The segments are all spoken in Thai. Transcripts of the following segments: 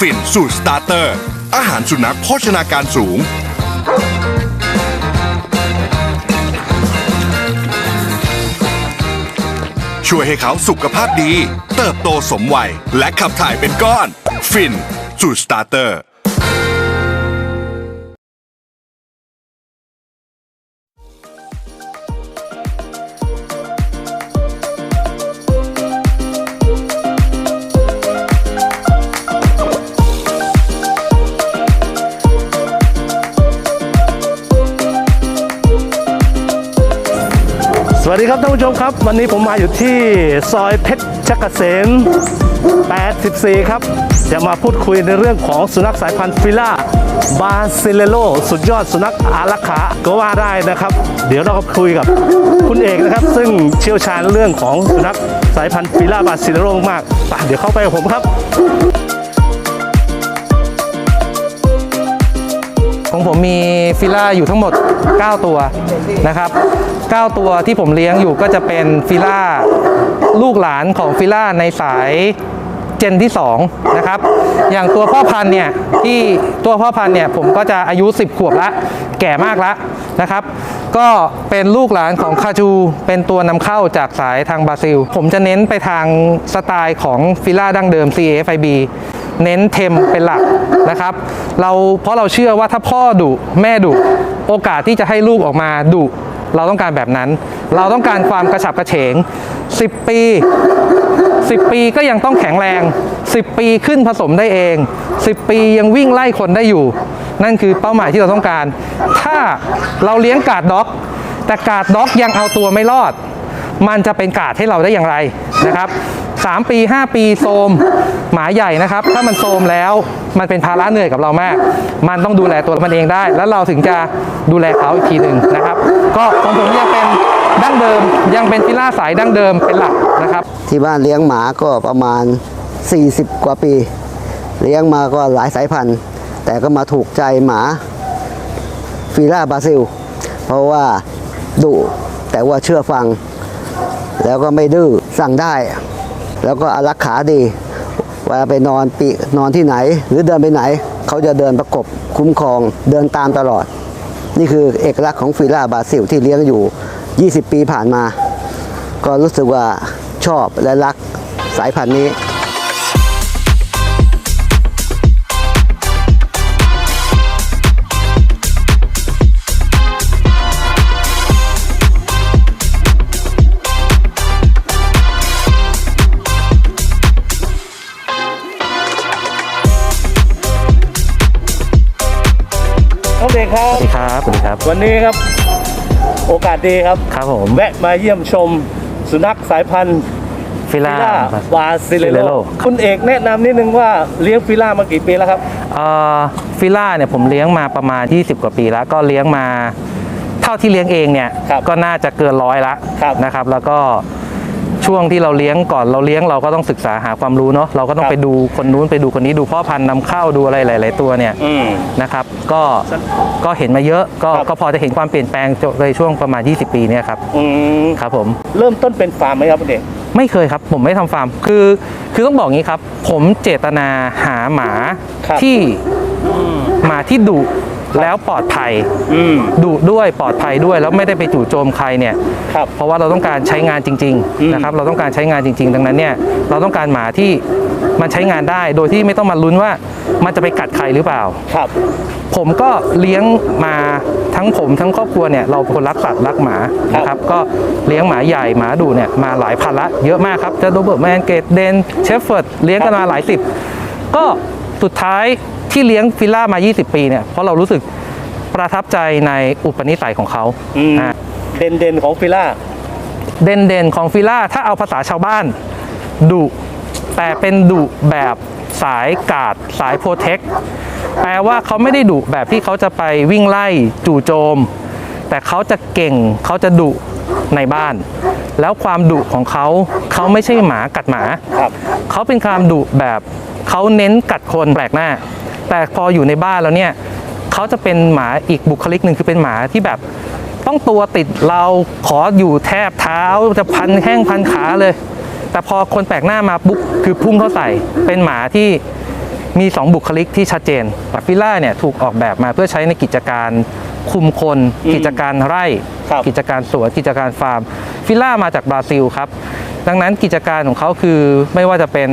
ฟินสูตรสตาร์เตอร์ อาหารสุนัขโภชนาการสูง ช่วยให้เขาสุขภาพดี เติบโตสมวัย และขับถ่ายเป็นก้อน ฟินสูตรสตาร์เตอร์ สวัสดีครับท่านผู้ชมครับ วันนี้ผมมาอยู่ที่ซอยเพชรชกเกษม 84 ครับ จะมาพูดคุยในเรื่องของสุนัขสายพันธุ์ฟิล่าบาซิเลโล สุดยอดสุนัขอารักขาก็ว่าได้นะครับ เดี๋ยวเราก็คุยกับคุณเอกนะครับ ซึ่งเชี่ยวชาญเรื่องของสุนัขสายพันธุ์ฟิล่าบาซิเลโลมากๆไปเดี๋ยวเข้าไปกับผมครับ ของผมมีฟิล่าอยู่ทั้งหมด 9 ตัวนะครับ 9 ตัวที่ผมเลี้ยงอยู่ก็จะเป็นฟิล่าลูกหลานของฟิล่าในสายเจนที่ 2 นะครับ อย่างตัวพ่อพันธุ์เนี่ยที่ตัวพ่อพันธุ์เนี่ยผมก็จะอายุ 10 ขวบละ แก่มากละนะครับ ก็เป็นลูกหลานของคาจู เป็นตัวนำเข้าจากสายทางบราซิล ผมจะเน้นไปทางสไตล์ของฟิล่าดั้งเดิม CAFIB เน้นเทมเป็นหลักนะครับ เราเพราะเราเชื่อว่าถ้าพ่อดุแม่ดุโอกาสที่จะให้ลูกออกมาดุเราต้องการแบบนั้น เราต้องการความกระฉับกระเฉง 10 ปี 10 ปีก็ยังต้องแข็งแรง 10 ปีขึ้นผสมได้เอง 10 ปียังวิ่งไล่คนได้อยู่ นั่นคือเป้าหมายที่เราต้องการ ถ้าเราเลี้ยงกาดด็อก แต่กาดด็อกยังเอาตัวไม่รอด มันจะเป็นกาดให้เราได้อย่างไรนะครับ 3 ปี 5 ปีโซมหมาใหญ่นะครับ ถ้ามันโซมแล้วมันเป็นภาระเหนื่อยกับเรามาก มันต้องดูแลตัวมันเองได้ แล้วเราถึงจะดูแลเขาอีกทีหนึ่งนะครับ ก็ของผมยังเป็นดั้งเดิมยังเป็นฟิล่าสายดั้งเดิมเป็นหลักนะครับ ที่บ้านเลี้ยงหมาก็ประมาณ 40 กว่าปี เลี้ยงมาก็หลายสายพันธุ์ แต่ก็มาถูกใจหมาฟีล่าบราซิล เพราะว่าดุแต่ว่าเชื่อฟัง แล้วก็ไม่ดื้อสั่งได้ แล้วก็อารักขาดีเวลาไปนอนปีนอนที่ไหน หรือเดินไปไหน เขาจะเดินประกบคุ้มครองเดินตามตลอด นี่คือเอกลักษณ์ของฟีล่าบราซิลที่เลี้ยงอยู่ 20 ปีผ่านมา ก็รู้สึกว่าชอบและรักสายพันธุ์นี้ ด็กครัสบ วัสดีครับสวัสดีครับ วันนี้ครับ โอกาสดีครับ ครับผมแวะมาเยี่ยมชม สุนัขสายพันธุ์ฟิล่าฟิล่าบาซิเลโล Brasileiro คุณเอกแนะนำนิดนึงว่าเลี้ยงฟิล่ามากี่ปีแล้วครับ เอ่อฟิล่าเนี่ยผมเลี้ยงมาประมาณ 20 กว่าปีแล้วก็เลี้ยงมา เท่าที่เลี้ยงเองเนี่ยครับก็น่าจะเกินร้อยละครับนะครับ แล้วก็ ช่วงที่เราเลี้ยงก่อนเราเลี้ยงเราก็ต้องศึกษาหาความรู้เนาะเราก็ต้องครับไปดูคนนู้นไปดูคนนี้ดูพ่อพันธุ์นำเข้าดูอะไรหลาย ๆ ตัวเนี่ยอืมนะครับ ก็ก็เห็นมาเยอะก็ครับก็พอจะเห็นความเปลี่ยนแปลงในช่วงประมาณ 20 ปีเนี่ยครับอืมครับผมเริ่มต้นเป็นฟาร์มไหมครับคุณเอกไม่เคยครับ ผมไม่ทำฟาร์มคือ คือต้องบอกงี้ครับ ผมเจตนาหาหมาครับที่หมาที่ดุ แล้วปลอดภัยอืม ดุด้วยปลอดภัยด้วยแล้วไม่ได้ไปจู่โจมใครเนี่ยครับเพราะว่าเราต้องการใช้งานจริงอืม ๆนะครับเราต้องการใช้งานจริง ๆ ดังนั้นเนี่ยเราต้องการหมาที่มันใช้งานได้ โดยที่ไม่ต้องมาลุ้นว่ามันจะไปกัดใครหรือเปล่า ครับ ผมก็เลี้ยงมาทั้งผมทั้งครอบครัวเนี่ยเราเป็นคนรักสัตว์รักหมาครับนะครับก็เลี้ยงหมาใหญ่หมาดุเนี่ยมาหลายพันละเยอะมากครับจะโดเบิร์ตแมนเกตเดนเชฟเฟิร์ดเลี้ยงกันมาหลายสิบก็สุดท้าย ที่เลี้ยงฟิลล่ามา 20 ปีเนี่ยเพราะเรารู้สึกประทับใจในอุปนิสัยของเขาอืมอ่าเด่นเด่นๆของฟิล่าเด่นเด่นๆของฟิลล่าถ้าเอาภาษาชาวบ้านดุแต่เป็นดุแบบสายกาดสายโปรเทคแปลว่าเขาไม่ได้ดุแบบที่เขาจะไปวิ่งไล่จู่โจม แต่เขาจะเก่งเขาจะดุในบ้าน แล้วความดุของเขาเขาไม่ใช่หมากัดหมา ครับ เขาเป็นความดุแบบเขาเน้นกัดคนแปลกหน้า แต่พออยู่ในบ้านแล้วเนี่ยเขาจะเป็นหมาอีกบุคลิกหนึ่งคือเป็นหมาที่แบบ ต้องตัวติดเราขออยู่แทบเท้าจะพันแข้งพันขาเลย แต่พอคนแปลกหน้ามาปุ๊บคือพุ่งเข้าใส่เป็นหมาที่มี 2 บุคลิกที่ชัดเจนฟิล่าเนี่ยถูกออกแบบมาเพื่อใช้ในกิจการคุมคน กิจการไร่ครับกิจการสวนกิจการฟาร์ม ฟิล่ามาจากบราซิลครับ ดังนั้นกิจการของเขาคือไม่ว่าจะเป็น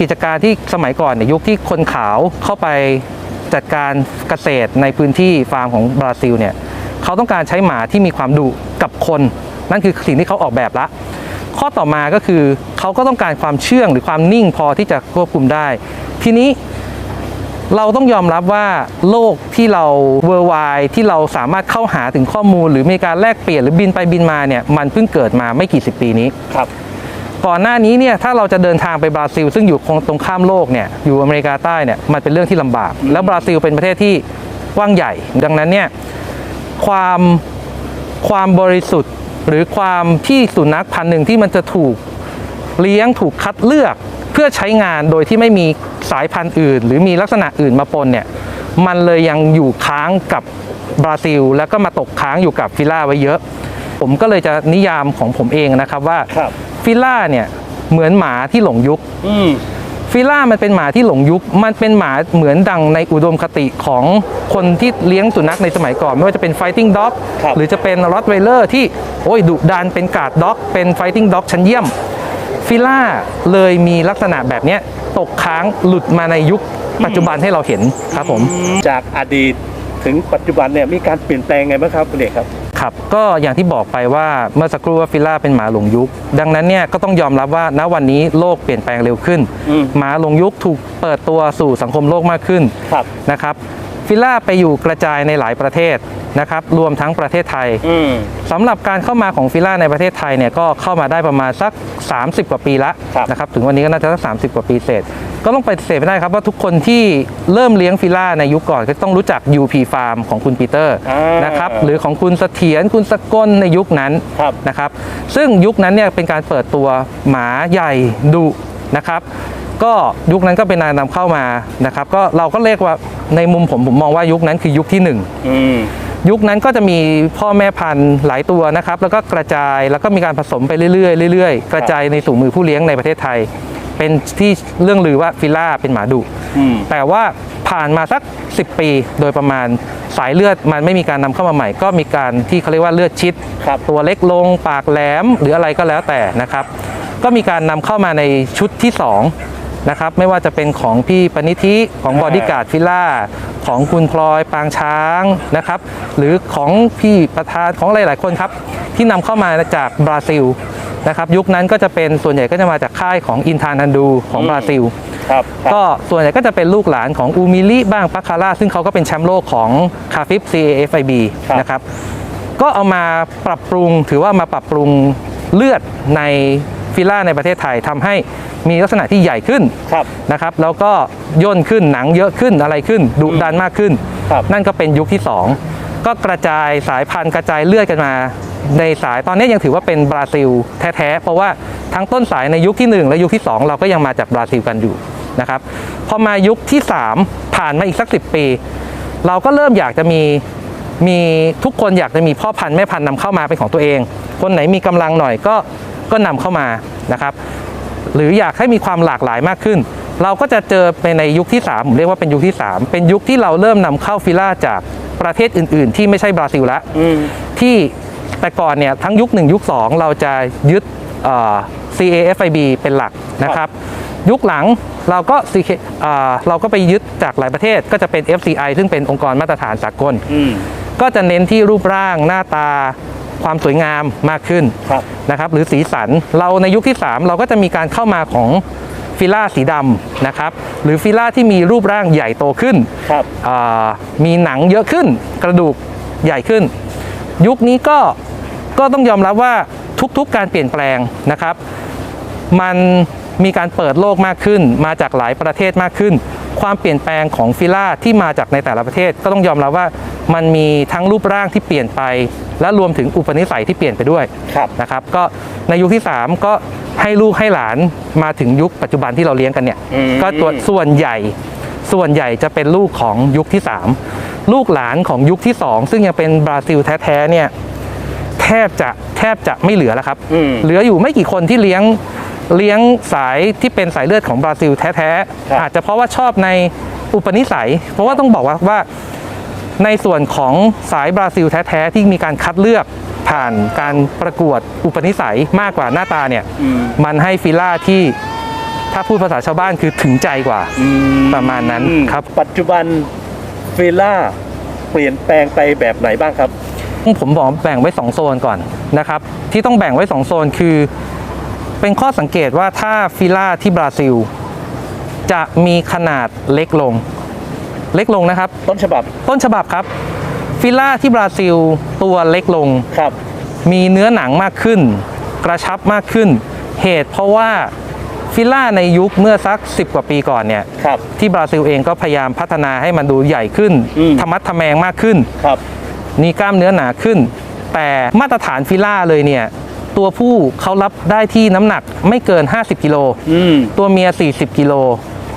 กิจการที่สมัยก่อนเนี่ยยุคที่คนขาวเข้าไปจัดการเกษตรในพื้นที่ฟาร์มของบราซิลเนี่ยเขาต้องการใช้หมาที่มีความดุกับคน นั่นคือสิ่งที่เขาออกแบบละ ข้อต่อมาก็คือเขาก็ต้องการความเชื่องหรือความนิ่งพอที่จะควบคุมได้ ทีนี้เราต้องยอมรับว่าโลกที่เราเวอร์ไวที่เราสามารถเข้าหาถึงข้อมูล หรือมีการแลกเปลี่ยนหรือบินไปบินมาเนี่ยมันเพิ่งเกิดมาไม่กี่สิบปีนี้ครับ ก่อนหน้านี้เนี่ยถ้าเราจะเดินทางไปบราซิล ซึ่งอยู่ตรงข้ามโลกเนี่ยอยู่อเมริกาใต้เนี่ยมันเป็นเรื่องที่ลำบาก แล้วบราซิลเป็นประเทศที่กว้างใหญ่ ดังนั้นเนี่ยความความบริสุทธิ์หรือความที่สุนัขพันธุ์หนึ่งที่มันจะถูกเลี้ยงถูกคัดเลือกเพื่อใช้งานโดยที่ไม่มีสายพันธุ์อื่น หรือมีลักษณะอื่นมาปนเนี่ยมันเลยยังอยู่ค้างกับบราซิล แล้วก็มาตกค้างอยู่กับฟิล่าไว้เยอะ ผมก็เลยจะนิยามของผมเองนะครับว่า ฟิล่าเนี่ยเหมือนหมาที่หลงยุคอืมฟิล่ามันเป็นหมาที่หลงยุค มันเป็นหมาเหมือนดังในอุดมคติของคนที่เลี้ยงสุนัขในสมัยก่อน ไม่ว่าจะเป็น fighting dog ครับหรือจะเป็นรอตไวเลอร์ที่โอ้ยดุดันเป็นการ์ดด็อกเป็น fighting dog ชั้นเยี่ยมฟิล่าเลยมีลักษณะแบบเนี้ยตกค้างหลุดมาในยุคปัจจุบันให้เราเห็นครับผม จากอดีต ถึงปัจจุบันเนี่ยมีการเปลี่ยนแปลงไงบ้างครับคุณเอกครับครับก็อย่างที่บอกไปว่าเมื่อสักครู่ว่าฟิล่าเป็นหมาหลงยุค ดังนั้นเนี่ยก็ต้องยอมรับว่าณวันนี้โลกเปลี่ยนแปลงเร็วขึ้นอืมหมาหลงยุคถูกเปิดตัวสู่สังคมโลกมากขึ้นครับนะครับ ฟิล่าไปอยู่กระจายในหลายประเทศนะครับรวมทั้งประเทศไทยอืมสำหรับการเข้ามาของฟิล่าในประเทศไทยเนี่ยก็เข้ามาได้ประมาณสัก 30 กว่าปีละครับนะครับถึงวันนี้ก็น่าจะสัก30กว่าปีเศษ ก็ต้องไปฏิเสธไม่ได้ครับว่าทุกคนที่เริ่มเลี้ยงฟิล่าในยุคก่อนก็ต้องรู้จัก UP Farm ของคุณปีเตอร์อ่านนะครับหรือของคุณเสถียรคุณสกลในยุคนั้นครับนะครับซึ่งยุคนั้นเนี่ยเป็นการเปิดตัวหมาใหญ่ดุนะครับ ก็ยุคนั้นก็เป็นการนำเข้ามานะครับก็เราก็เรียกว่าในมุมผมผมมองว่ายุคนั้นคือยุคที่หนึ่งอืมยุคนั้นก็จะมีพ่อแม่พันธุ์หลายตัวนะครับ แล้วก็กระจายแล้วก็มีการผสมไปเรื่อยๆเรื่อยๆ กระจายในสู่มือผู้เลี้ยงในประเทศไทย เป็นที่เรื่องลือว่าฟิล่าเป็นหมาดุอืมแต่ว่าผ่านมาสัก 10 ปีโดยประมาณสายเลือดมันไม่มีการนำเข้ามาใหม่ ก็มีการที่เขาเรียกว่าเลือดชิดครับตัวเล็กลงปากแหลมหรืออะไรก็แล้วแต่นะครับ ก็มีการนำเข้ามาในชุดที่ 2 นะครับไม่ว่าจะเป็นของพี่ปณิธิของอ่าบอดี้การ์ดฟิล่าของคุณพลอยปางช้างนะครับ หรือของพี่ประธานของหลาย ๆ คนครับ ที่นำเข้ามาจากบราซิลนะครับยุคนั้นก็จะเป็นส่วนใหญ่ก็จะมาจากค่ายของอินทานันดูของบราซิลครับครับก็ส่วนใหญ่ก็จะเป็นลูกหลานของอูมิลิบ้างปัคคาร่าซึ่งเขาก็เป็นแชมป์โลกของคาฟิฟ CAFIB ครับนะครับก็เอามาปรับปรุงถือว่ามาปรับปรุงเลือดใน ฟิล่าในประเทศไทยทำให้มีลักษณะที่ใหญ่ขึ้นครับนะครับ แล้วก็ย่นขึ้นหนังเยอะขึ้นอะไรขึ้นดุดันมากขึ้นครับนั่นก็เป็นยุคที่ 2 ก็กระจายสายพันธุ์กระจายเลือดกันมาในสายตอนนี้ยังถือว่าเป็นบราซิลแท้ๆ เพราะว่าทั้งต้นสายในยุคที่ 1 และยุคที่ 2 เราก็ยังมาจากบราซิลกันอยู่นะครับพอมายุคที่ 3 ผ่านมาอีกสัก 10 ปี เราก็เริ่มอยากจะมีมีทุกคนอยากจะมีพ่อพันธุ์แม่พันธุ์นำเข้ามาเป็นของตัวเอง คนไหนมีกำลังหน่อยก็ ก็นำเข้ามานะครับ หรืออยากให้มีความหลากหลายมากขึ้น เราก็จะเจอไปในยุคที่ 3 ผมเรียกว่าเป็นยุคที่ 3 เป็นยุคที่เราเริ่มนำเข้าฟิล่าจากประเทศอื่น ๆ ที่ไม่ใช่บราซิลละอืมที่แต่ก่อนเนี่ยทั้งยุค 1 ยุค 2 เราจะยึดเอ่อ CAFIB เป็นหลักนะครับ ยุคหลังเราก็ CK เอ่อเราก็ไปยึดจากหลายประเทศก็จะเป็น FCI ซึ่งเป็นองค์กรมาตรฐานสากลอืมก็จะเน้นที่รูปร่างหน้าตา ความสวยงามมากขึ้นครับนะครับหรือสีสันเราในยุคที่ 3 เราก็จะมีการเข้ามาของฟิล่าสีดำนะครับหรือฟิล่าที่มีรูปร่างใหญ่โตขึ้นครับอ่ามีหนังเยอะขึ้น กระดูกใหญ่ขึ้น ยุคนี้ก็ก็ต้องยอมรับว่าทุกๆการเปลี่ยนแปลงนะครับ มัน มีการเปิดโลกมากขึ้น มาจากหลายประเทศมากขึ้น ความเปลี่ยนแปลงของฟิล่าที่มาจากในแต่ละประเทศ ก็ต้องยอมรับว่ามันมีทั้งรูปร่างที่เปลี่ยนไป และรวมถึงอุปนิสัยที่เปลี่ยนไปด้วยครับนะครับ ก็ในยุคที่ 3 ก็ให้ลูกให้หลานมาถึงยุคปัจจุบันที่เราเลี้ยงกันเนี่ยอืมก็ตัวส่วนใหญ่ส่วนใหญ่จะเป็นลูกของยุคที่ 3 ลูกหลานของยุคที่ 2 ซึ่งยังเป็นบราซิลแท้ๆเนี่ยแทบจะแทบจะไม่เหลือแล้วครับอืมเหลืออยู่ไม่กี่คนที่เลี้ยง เลี้ยงสายที่เป็นสายเลือดของบราซิลแท้ครับๆอาจจะเพราะว่าชอบในอุปนิสัย เพราะว่าต้องบอกว่าว่าในส่วนของสายบราซิลแท้ๆ ที่มีการคัดเลือกผ่านการประกวดอุปนิสัยมากกว่าหน้าตาเนี่ย มันให้ฟิล่าที่ถ้าพูดภาษาชาวบ้านคือถึงใจกว่าประมาณนั้นครับ ปัจจุบันฟิล่าเปลี่ยนแปลงไปแบบไหนบ้างครับ ผมบอกแบ่งไว้ 2 โซนก่อนนะครับ ที่ต้องแบ่งไว้ 2 โซนคือ เป็นข้อสังเกตว่าถ้าฟิล่าที่บราซิล จะมีขนาดเล็กลง เล็กลงนะครับ ต้นฉบับต้นฉบับครับ ฟิล่าที่บราซิลตัวเล็กลง ครับ มีเนื้อหนังมากขึ้น กระชับมากขึ้น เหตุเพราะว่าฟิล่าในยุคเมื่อสัก 10 กว่าปีก่อนเนี่ยครับ ที่บราซิลเองก็พยายามพัฒนาให้มันดูใหญ่ขึ้นอืม ธรรมัดทะแมงมากขึ้น ครับ มีกล้ามเนื้อหนาขึ้น แต่มาตรฐานฟิล่าเลยเนี่ย ตัวผู้เขารับได้ที่น้ำหนักไม่เกิน 50กิโลอืม ตัวเมีย 40กิโล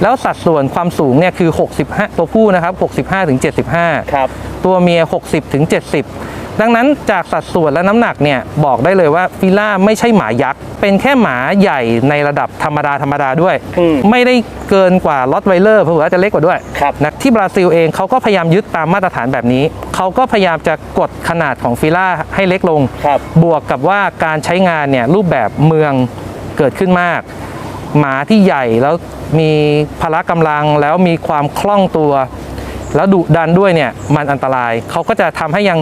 แล้วสัดส่วนความสูงเนี่ยคือ 65 ตัวผู้นะครับ 65ถึง75 ครับ ตัวเมีย 60ถึง70 ดังนั้นจากสัดส่วนและน้ำหนักเนี่ยบอกได้เลยว่าฟิล่าไม่ใช่หมายักษ์ เป็นแค่หมาใหญ่ในระดับธรรมดาธรรมดาด้วยอืมไม่ได้เกินกว่าลอตไวเลอร์เผื่อว่าจะเล็กกว่าด้วยครับนะที่บราซิลเองเขาก็พยายามยึดตามมาตรฐานแบบนี้ เขาก็พยายามจะกดขนาดของฟิล่าให้เล็กลงครับบวกกับว่าการใช้งานเนี่ยรูปแบบเมืองเกิดขึ้นมาก หมาที่ใหญ่แล้วมีพละกำลังแล้วมีความคล่องตัว แล้วดุดันด้วยเนี่ยมันอันตราย เขาก็จะทำให้ยัง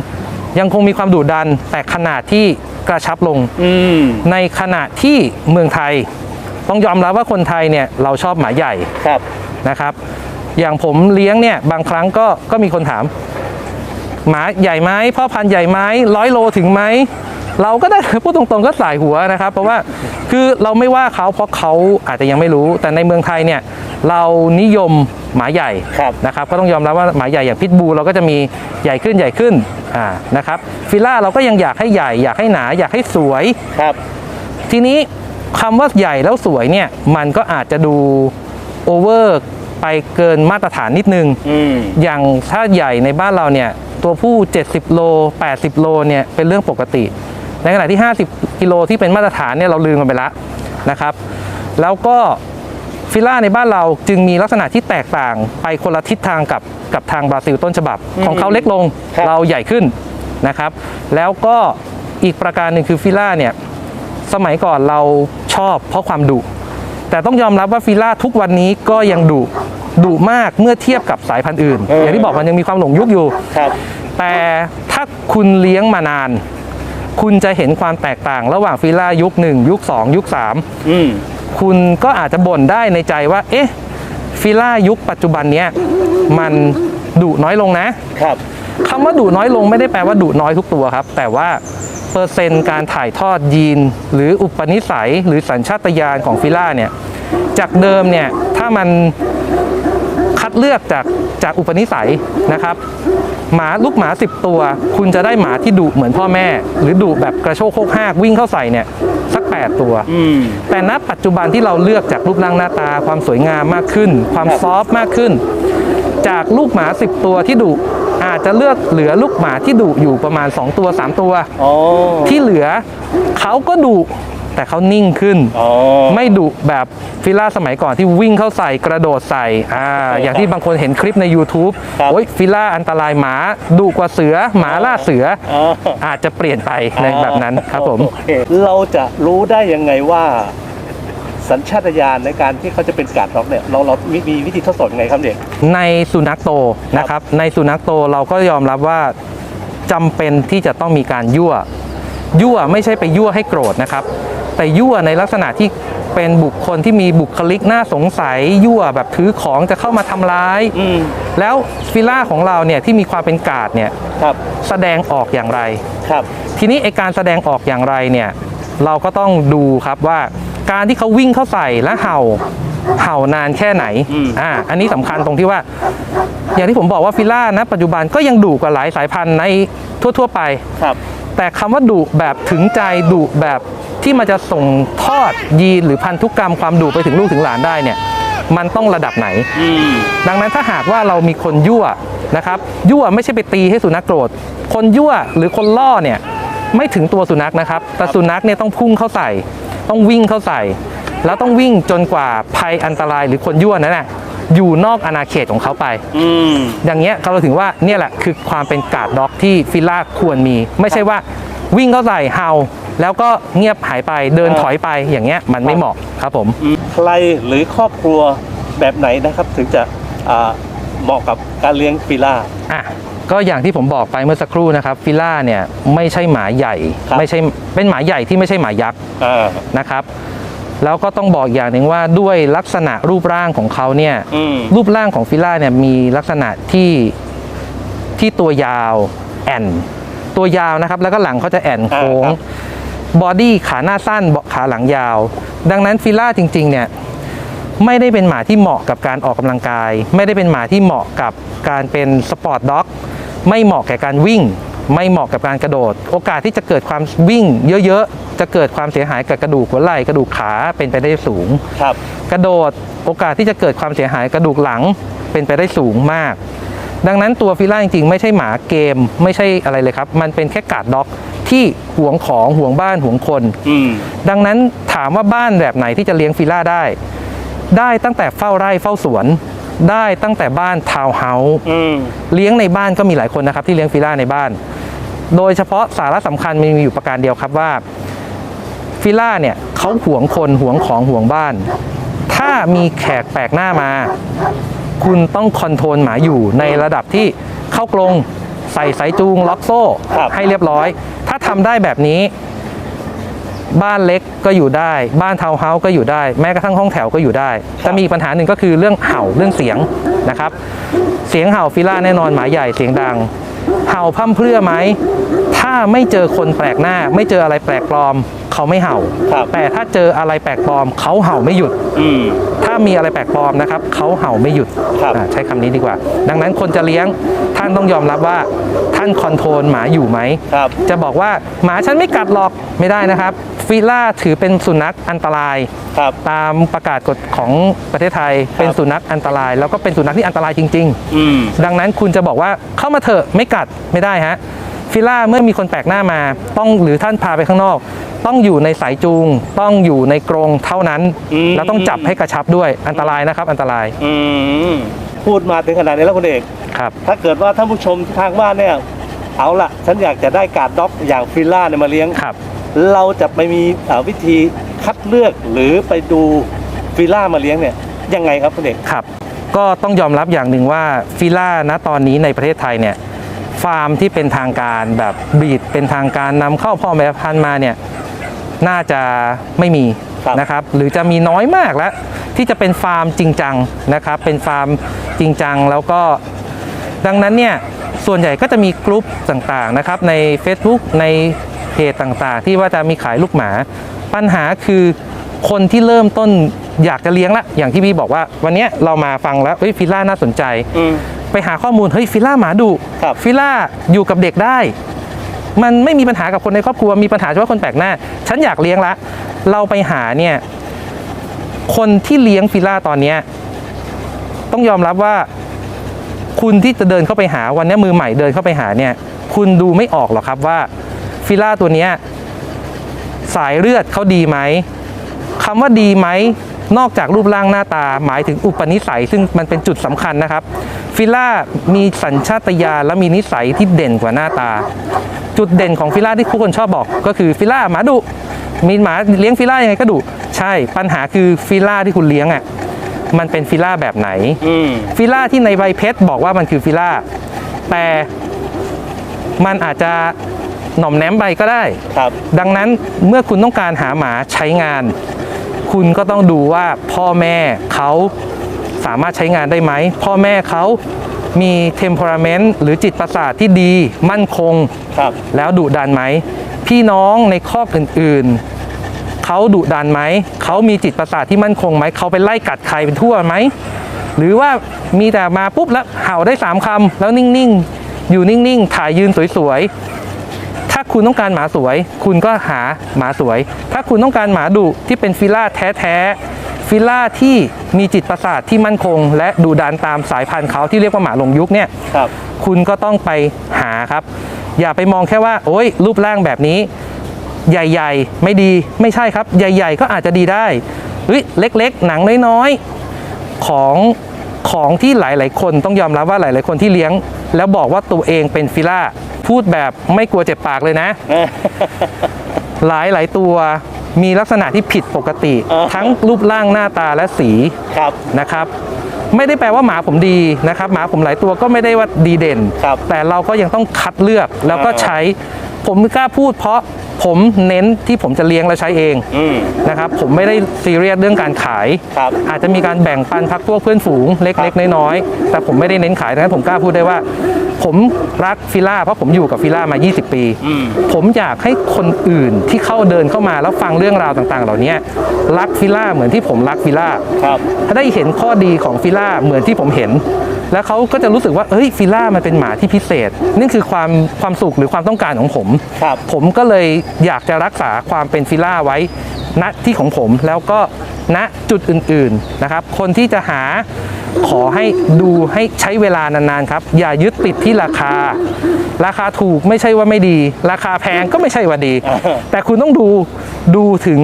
ยังคงมีความดุดันแต่ขนาดที่กระชับลงอืมในขณะที่เมืองไทย ต้องยอมรับว่าคนไทยเนี่ยเราชอบหมาใหญ่ครับนะครับ อย่างผมเลี้ยงเนี่ยบางครั้งก็ก็มีคนถาม หมาใหญ่ไหมพ่อพันธุ์ใหญ่ไหมร้อยโลถึงไหม เราก็ได้พูดตรงๆก็สายหัวนะครับ เพราะว่าคือเราไม่ว่าเขาเพราะเขาอาจจะยังไม่รู้ แต่ในเมืองไทยเนี่ยเรานิยมหมาใหญ่ครับนะครับก็ต้องยอมรับว่าหมาใหญ่อย่างพิทบูเราก็จะมีใหญ่ขึ้นใหญ่ขึ้นอ่านะครับฟิล่าเราก็ยังอยากให้ใหญ่อยากให้หนาอยากให้สวยครับ ทีนี้คำว่าใหญ่แล้วสวยเนี่ยมันก็อาจจะดูโอเวอร์ไปเกินมาตรฐานนิดนึงอืมอย่างถ้าใหญ่ในบ้านเราเนี่ยตัวผู้ 70 โล 80 โลเนี่ยเป็นเรื่องปกติ ในขณะที่ 50 กิโลที่เป็นมาตรฐานเนี่ยเราลืมกันไปแล้วนะครับ แล้วก็ฟิล่าในบ้านเราจึงมีลักษณะที่แตกต่างไปคนละทิศทางกับกับทางบราซิลต้นฉบับ ของเขาเล็กลงครับเราใหญ่ขึ้นนะครับ แล้วก็อีกประการหนึ่งคือฟิล่าเนี่ยสมัยก่อนเราชอบเพราะความดุแต่ต้องยอมรับว่าฟิล่าทุกวันนี้ก็ยังดุดุมากเมื่อเทียบกับสายพันธุ์อื่นเออออย่างที่บอกมันยังมีความหลงยุคอยู่ครับแต่ถ้าคุณเลี้ยงมานาน คุณจะเห็นความแตกต่างระหว่างฟิล่ายุค 1 ยุค 2 ยุคอืม3คุณก็อาจจะบ่นได้ในใจว่า เอ๊ะฟิล่ายุคปัจจุบันเนี้ยมันดุน้อยลงนะครับคำว่าดุน้อยลงไม่ได้แปลว่าดุน้อยทุกตัวครับ แต่ว่าเปอร์เซ็นต์การถ่ายทอดยีน หรืออุปนิสัยหรือสัญชาตญาณของฟิล่าเนี่ยจากเดิมเนี่ยถ้ามันคัดเลือกจากจากอุปนิสัยนะครับ หมาลูกหมา 10 ตัว คุณจะได้หมาที่ดุเหมือนพ่อแม่ หรือดุแบบกระโชกโคกหากวิ่งเข้าใส่เนี่ยสัก 8 ตัวอืมแต่ณปัจจุบันที่เราเลือกจากรูปร่างหน้าตาความสวยงามมากขึ้น ความครับซอฟต์มากขึ้น จากลูกหมา 10 ตัวที่ดุอาจจะเลือกเหลือลูกหมาที่ดุอยู่ประมาณ 2 ตัว 3 ตัวอ๋อที่เหลือเขาก็ดุ แต่เขานิ่งขึ้น อ๋อ ไม่ดุแบบฟิล่าสมัยก่อนที่วิ่งเข้าใส่กระโดดใส่อ่าอย่างที่บางคนเห็นคลิปใน YouTube ครับโอ้ยฟิล่าอันตรายหมาดุกว่าเสือหมาล่าเสืออ๋ออาจจะเปลี่ยนไปในแบบนั้นครับผม โอเคเราจะรู้ได้ยังไงว่า สัญชาตญาณในการที่เขาจะเป็นการด็อกเนี่ยเราเรามีมีวิธีทดสอบยังไงครับเด็ก ในสุนัขโตนะครับในสุนัขโตเราก็ยอมรับว่าจำเป็นที่จะต้องมีการยั่ว ยั่วไม่ใช่ไปยั่วให้โกรธนะครับ แต่ยั่วในลักษณะที่เป็นบุคคลที่มีบุคลิกน่าสงสัยยั่วแบบถือของจะเข้ามาทำร้ายอืมแล้วฟิล่าของเราเนี่ยที่มีความเป็นกาดเนี่ยครับแสดงออกอย่างไรครับ ทีนี้ไอการแสดงออกอย่างไรเนี่ยเราก็ต้องดูครับว่าการที่เขาวิ่งเข้าใส่และเห่าเห่านานแค่ไหนอืมอ่าอันนี้สำคัญตรงที่ว่า อย่างที่ผมบอกว่าฟิล่านะ ปัจจุบันก็ยังดุกว่าหลายสายพันธุ์ในทั่ว ๆ ไปครับ แต่คำว่าดุแบบถึงใจดุแบบ ที่มันจะส่งทอดยีนหรือพันธุกรรมความดุไปถึงลูกถึงหลานได้เนี่ยมันต้องระดับไหนอืมดังนั้นถ้าหากว่าเรามีคนยั่วนะครับ ยั่วไม่ใช่ไปตีให้สุนัขโกรธ คนยั่วหรือคนล่อเนี่ยไม่ถึงตัวสุนัขนะครับ แต่สุนัขเนี่ยต้องพุ่งเข้าใส่ ต้องวิ่งเข้าใส่ แล้วต้องวิ่งจนกว่าภัยอันตรายหรือคนยั่วนั้นน่ะอยู่นอกอาณาเขตของเขาไปอืมอย่างเงี้ยเราถึงว่าเนี่ยแหละคือความเป็นการ์ดด็อกที่ฟิลล่าควรมี ไม่ใช่ว่า วิ่งเข้าใส่เฮาแล้วก็เงียบหายไปเดินครับถอยไปอย่างเงี้ยมันไม่เหมาะครับผมใครหรือครอบครัวแบบไหนนะครับถึงจะอ่าเหมาะกับการเลี้ยงฟิล่าอะก็อย่างที่ผมบอกไปเมื่อสักครู่นะครับฟิลล่าเนี่ยไม่ใช่หมาใหญ่ครับไม่ใช่เป็นหมาใหญ่ที่ไม่ใช่หมายักษ์อ่านะครับ แล้วก็ต้องบอกอย่างหนึ่งว่าด้วยลักษณะรูปร่างของเขาเนี่ยอืมรูปร่างของฟิลล่าเนี่ยมีลักษณะที่ที่ตัวยาวแอน ตัวยาวนะครับ แล้วก็หลังเขาจะแอนโค้งอ่าครับบอดี้ขาหน้าสั้นขาหลังยาว ดังนั้นฟิลล่าจริง ๆ เนี่ยไม่ได้เป็นหมาที่เหมาะกับการออกกำลังกาย ไม่ได้เป็นหมาที่เหมาะกับการเป็นสปอร์ตด็อกไม่เหมาะแก่การวิ่ง ไม่เหมาะกับการกระโดด โอกาสที่จะเกิดความวิ่ง เยอะๆจะเกิดความเสียหายกับกระดูกหัวไหล่กระดูกขาเป็นไปได้สูงครับ กระโดดโอกาสที่จะเกิดความเสียหายกระดูกหลังเป็นไปได้สูงมาก ดังนั้นตัวฟิล่าจริงๆ ไม่ใช่หมาเกมไม่ใช่อะไรเลยครับ มันเป็นแค่การ์ดด็อกที่หวงของหวงบ้านหวงคน อืม ดังนั้นถามว่าบ้านแบบไหนที่จะเลี้ยงฟิล่าได้ ได้ตั้งแต่เฝ้าไร่เฝ้าสวน ได้ตั้งแต่บ้านทาวน์เฮาส์ อืม เลี้ยงในบ้านก็มีหลายคนนะครับที่เลี้ยงฟิล่าในบ้าน โดยเฉพาะสาระสำคัญมีอยู่ประการเดียวครับว่าฟิล่าเนี่ยเขาหวงคนหวงของหวงบ้าน ถ้ามีแขกแปลกหน้ามา คุณต้องคอนโทรลหมาอยู่ในระดับที่เข้ากรงใส่สายจูงล็อกโซ่ครับให้เรียบร้อย ถ้าทำได้แบบนี้ บ้านเล็กก็อยู่ได้ บ้านทาวน์เฮาส์ก็อยู่ได้ แม้กระทั่งห้องแถวก็อยู่ได้ แต่มีอีกปัญหาหนึ่งก็คือเรื่องเห่าเรื่องเสียงนะครับ เสียงเห่าฟิล่าแน่นอนหมาใหญ่เสียงดัง เห่าพร่ำเพรื่อไหม ถ้าไม่เจอคนแปลกหน้า ไม่เจออะไรแปลกปลอม เขาไม่เห่าครับแต่ถ้าเจออะไรแปลกปลอม เขาเห่าไม่หยุดอืมถ้ามีอะไรแปลกปลอมนะครับเขาเห่าไม่หยุดครับอ่าใช้คำนี้ดีกว่า ดังนั้นคนจะเลี้ยงท่านต้องยอมรับว่าท่านคอนโทรลหมาอยู่ไหมครับจะบอกว่าหมาฉันไม่กัดหรอกไม่ได้นะครับฟิล่าถือเป็นสุนัขอันตรายครับตามประกาศกฎของประเทศไทยเป็นสุนัขอันตราย แล้วก็เป็นสุนัขที่อันตรายจริงๆอืมดังนั้นคุณจะบอกว่าเข้ามาเถอะไม่กัดไม่ได้ฮะฟิล่าเมื่อมีคนแปลกหน้ามา ต้องหรือท่านพาไปข้างนอก ต้องอยู่ในสายจูง ต้องอยู่ในกรงเท่านั้น อืม แล้วต้องจับให้กระชับด้วยอันตรายนะครับ อันตรายอืมพูดมาถึงขนาดนี้แล้วคุณเอก ครับ ถ้าเกิดว่าท่านผู้ชมทางบ้านเนี่ย เอาละฉันอยากจะได้การ์ดด็อกอย่างฟิล่าเนี่ยมาเลี้ยง ครับ เราจะไปมีเอ่อวิธีคัดเลือกหรือไปดูฟิล่ามาเลี้ยงเนี่ยยังไงครับคุณเอก ครับ ก็ต้องยอมรับอย่างหนึ่งว่าฟิล่าณตอนนี้ในประเทศไทยเนี่ยฟาร์มที่เป็นทางการแบบบีดเป็นทางการนำเข้าพ่อแม่พันธุ์มาเนี่ย น่าจะไม่มีครับนะครับหรือจะมีน้อยมากแล้ว ที่จะเป็นฟาร์มจริงจังนะครับเป็นฟาร์มจริงจังแล้วก็ดังนั้นเนี่ยส่วนใหญ่ก็จะมีกลุ่มต่างๆนะครับใน Facebook ในเพจต่างๆ ที่ว่าจะมีขายลูกหมา ปัญหาคือคนที่เริ่มต้นอยากจะเลี้ยงละอย่างที่พี่บอกว่า วันเนี้ยเรามาฟังแล้วเฮ้ยฟิลล่าน่าสนใจอืมไปหาข้อมูลเฮ้ยฟิลล่าหมาดุครับฟิลล่าอยู่กับเด็กได้ มันไม่มีปัญหากับคนในครอบครัวมีปัญหาเฉพาะคนแปลกหน้า ฉันอยากเลี้ยงละ เราไปหาเนี่ยคนที่เลี้ยงฟิล่าตอนเนี้ต้องยอมรับว่า คุณที่จะเดินเข้าไปหาวันนี้มือใหม่เดินเข้าไปหาเนี่ย คุณดูไม่ออกหรอกครับว่าฟิล่าตัวเนี้สายเลือดเขาดีไหมคำว่าดีไหมนอกจากรูปร่างหน้าตาหมายถึงอุปนิสัย ซึ่งมันเป็นจุดสำคัญนะครับ ฟิลล่ามีสัญชาตญาณและมีนิสัยที่เด่นกว่าหน้าตา จุดเด่นของฟิลล่าที่ทุกคนชอบบอกก็คือฟิลล่าหมาดุมีหมาเลี้ยงฟิลล่ายังไงก็ดุใช่ปัญหาคือฟิลล่าที่คุณเลี้ยงอะมันเป็นฟิลล่าแบบไหนอืมฟิลล่าที่ในใบเพชรบอกว่ามันคือฟิลล่าแต่มันอาจจะหน่อมแนมใบก็ได้ครับ ดังนั้นเมื่อคุณต้องการหาหมาใช้งาน คุณก็ต้องดูว่าพ่อแม่เขา สามารถใช้งานได้ไหม พ่อแม่เขามีเทมเพอร์เมนต์หรือจิตประสาทที่ดีมั่นคงครับ แล้วดุดันไหม พี่น้องในครอบอื่นๆ เขาดุดันไหม เขามีจิตประสาทที่มั่นคงไหม เขาไปไล่กัดใครเป็นทั่วไหม หรือว่ามีแต่มาปุ๊บแล้วเห่าได้สามคำแล้วนิ่งๆ อยู่นิ่งๆ ถ่ายยืนสวยๆ ถ้าคุณต้องการหมาสวย คุณก็หาหมาสวย ถ้าคุณต้องการหมาดุที่เป็นฟิลล่าแท้ๆ ฟิลล่าที่มีจิตประสาทที่มั่นคง และดุดันตามสายพันธุ์เขาที่เรียกว่าหมาลงยุคเนี่ยครับคุณก็ต้องไปหาครับ อย่าไปมองแค่ว่า โอ้ยรูปร่างแบบนี้ ใหญ่ๆ ไม่ดีไม่ใช่ครับ ใหญ่ ๆ ก็อาจจะดีได้เฮ้ยเล็กๆ หนังน้อยๆ ของของที่หลายๆ คนต้องยอมรับว่าหลายๆ คนที่เลี้ยง แล้วบอกว่าตัวเองเป็นฟิล่าพูดแบบไม่กลัวเจ็บปากเลยนะ หลายหลายๆตัว มีลักษณะที่ผิดปกติ อ่า ทั้งรูปร่างหน้าตาและสีครับ นะครับ ไม่ได้แปลว่าหมาผมดีนะครับ หมาผมหลายตัวก็ไม่ได้ว่าดีเด่น ครับแต่เราก็ยังต้องคัดเลือกแล้วก็อ่า ใช้ ผมไม่กล้าพูดเพราะ ผมเน้นที่ผมจะเลี้ยงและใช้เองอืม นะครับผมไม่ได้ซีเรียสเรื่องการขาย ครับอาจจะมีการแบ่งปันพักพวกเพื่อนฝูงเล็ก ๆ น้อยๆแต่ผมไม่ได้เน้นขายดังนั้นผมกล้าพูดได้ว่า ผมรักฟิล่าเพราะผมอยู่กับฟิล่ามา 20 ปี อืม ผมอยากให้คนอื่นที่เข้าเดินเข้ามาแล้วฟังเรื่องราวต่างๆ เหล่านี้รักฟิล่าเหมือนที่ผมรักฟิล่า ครับ ถ้าได้เห็นข้อดีของฟิล่าเหมือนที่ผมเห็น แล้วเขาก็จะรู้สึกว่าเอ้ยฟิล่ามันเป็นหมาที่พิเศษนี่คือความความสุขหรือความต้องการของผมครับผมก็เลยอยากจะรักษาความเป็นฟิล่าไว้ณที่ของผมแล้วก็ณจุดอื่นๆนะครับ คนที่จะหาขอให้ดูให้ใช้เวลานานๆครับ อย่ายึดติดที่ราคา ราคาถูกไม่ใช่ว่าไม่ดี ราคาแพงก็ไม่ใช่ว่าดีอ่าแต่คุณต้องดูดูถึง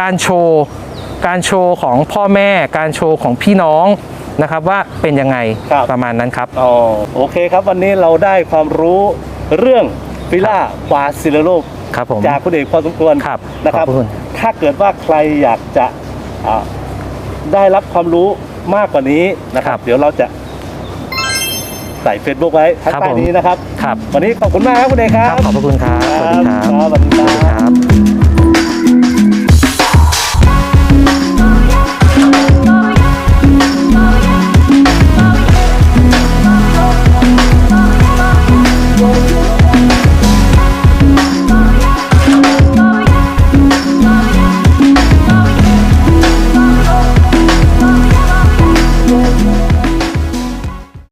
การโชว์ การโชว์ของพ่อแม่ การโชว์ของพี่น้อง นะครับว่าเป็นยังไงครับ ประมาณนั้นครับ อ๋อโอเคครับวันนี้เราได้ความรู้เรื่องฟิล่าบาซิลโลครับผม จากคุณเอกพอสมควรครับนะครับ ขอบคุณ ถ้าเกิดว่าใครอยากจะอ่าได้รับความรู้มากกว่านี้นะครับ เดี๋ยวเราจะใส่ Facebook ไว้ข้างครับใต้ผม นี้นะครับ ครับ วันนี้ขอบคุณมากครับคุณเอกคครัรับ บขอบพระคุณครับ สวัสดีครับ ครับสวัสดีครับครับ